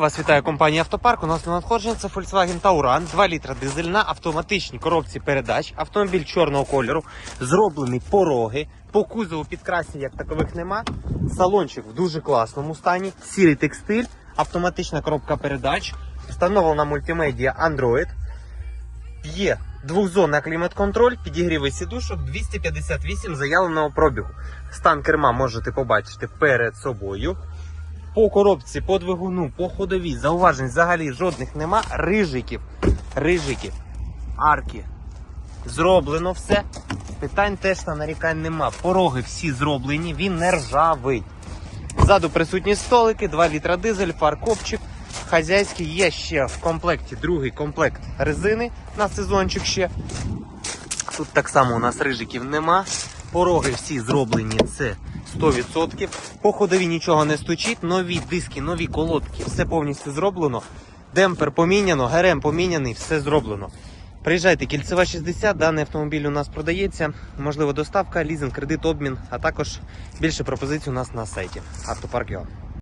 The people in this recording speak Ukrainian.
Вас вітає компанія Автопарк. У нас на надходження це Volkswagen Tauran, 2 літра дизель на автоматичній коробці передач. Автомобіль чорного кольору, зроблений пороги. По кузову підкрасів як такових нема. Салончик в дуже класному стані. Сірий текстиль, автоматична коробка передач, встановлена мультимедіа Android. Є двохзонний клімат-контроль, підігріви сідушок 258 заявленого пробігу. Стан керма можете побачити перед собою. По коробці, по двигуну, по ходовій, зауважень взагалі жодних нема. Рижиків, рижиків, арки. Зроблено все. Питань теж та нарікань нема. Пороги всі зроблені, він не ржавий. Ззаду присутні столики, 2 літра дизель, фаркопчик. Хазяйський є ще в комплекті другий комплект резини на сезончик ще. Тут так само у нас рижиків нема. Пороги всі зроблені, це 100%. По ходові нічого не стучить. Нові диски, нові колодки, все повністю зроблено. Демпер поміняно, ГРМ поміняний, все зроблено. Приїжджайте, кільцева 60, даний автомобіль у нас продається. Можливо, доставка, лізинг, кредит, обмін, а також більше пропозицій у нас на сайті Автопарк.ua.